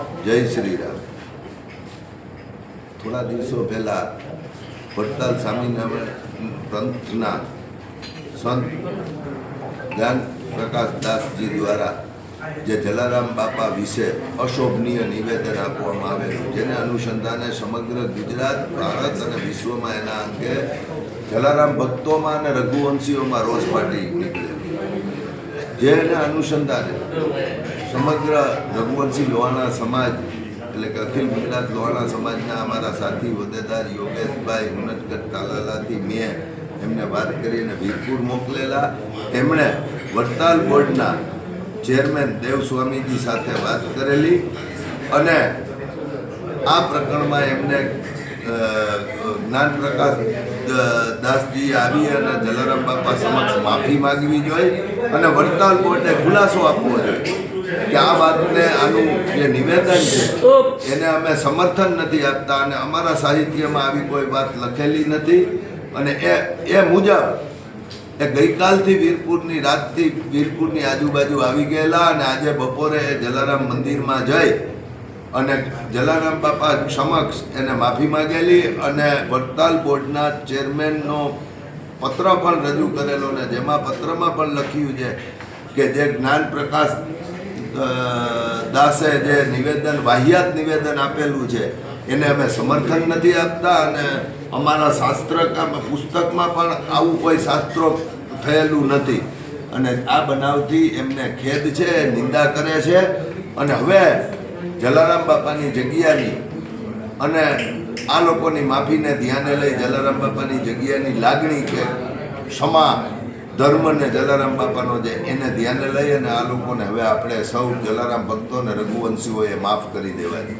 જય શ્રી રામ થોડા દિવસો પહેલા વડતાલ સ્વામિનારાયણ પંથના સંત જ્ઞાન પ્રકાશ દ્વારા જે જલારામ બાપા વિશે અશોભનીય નિવેદન આપવામાં આવેલું, જેને અનુસંધાને સમગ્ર ગુજરાત, ભારત અને વિશ્વમાં એના અંગે જલારામ ભક્તોમાં અને રઘુવંશીઓમાં રોષ ફાટી નીકળ્યો. જેને અનુસંધાને સમગ્ર રઘુવંશી લોહાણા સમાજ, એટલે કે અખિલ ગુજરાત લોહાણા સમાજના અમારા સાથી હોદ્દેદાર યોગેશભાઈ હુનટકર તાલાલાથી મેં એમને વાત કરીને વીરપુર મોકલેલા. એમણે વડતાલ બોર્ડના ચેરમેન દેવ સ્વામીજી સાથે વાત કરેલી અને આ પ્રકરણમાં એમને જ્ઞાન પ્રકાશ દાસજી આવી અને જલારામ બાપા સમક્ષ માફી માંગવી જોઈએ અને વડતાલ બોર્ડને ખુલાસો આપવો જોઈએ કે આ વાતને આનું જે નિવેદન છે, એને અમે સમર્થન નથી આપતા અને અમારા સાહિત્યમાં આવી કોઈ વાત લખેલી નથી અને એ એ મુજબ એ ગઈકાલથી વીરપુરની રાતથી વીરપુરની આજુબાજુ આવી ગયેલા અને આજે બપોરે એ જલારામ મંદિરમાં જઈ અને જલારામ બાપા સમક્ષ એને માફી માંગેલી અને વડતાલ બોર્ડના ચેરમેનનો પત્ર પણ રજૂ કરેલો ને જેમાં પત્રમાં પણ લખ્યું છે કે જે જ્ઞાન પ્રકાશ દાસે જે નિવેદન, વાહિયાત નિવેદન આપેલું છે, એને અમે સમર્થન નથી આપતા અને અમારા શાસ્ત્ર પુસ્તકમાં પણ આવું કોઈ શાસ્ત્રો થયેલું નથી. અને આ બનાવથી એમને ખેદ છે, નિંદા કરે છે. અને હવે જલારામ બાપાની જગ્યાની અને આ લોકોની માફીને ધ્યાને લઈ જલારામ બાપાની જગ્યાની લાગણી કે ક્ષમા ધર્મને જલારામ બાપાનો જે એને ધ્યાને લઈ અને આ લોકોને હવે આપણે સૌ જલારામ ભક્તોને રઘુવંશીઓએ માફ કરી દેવાની.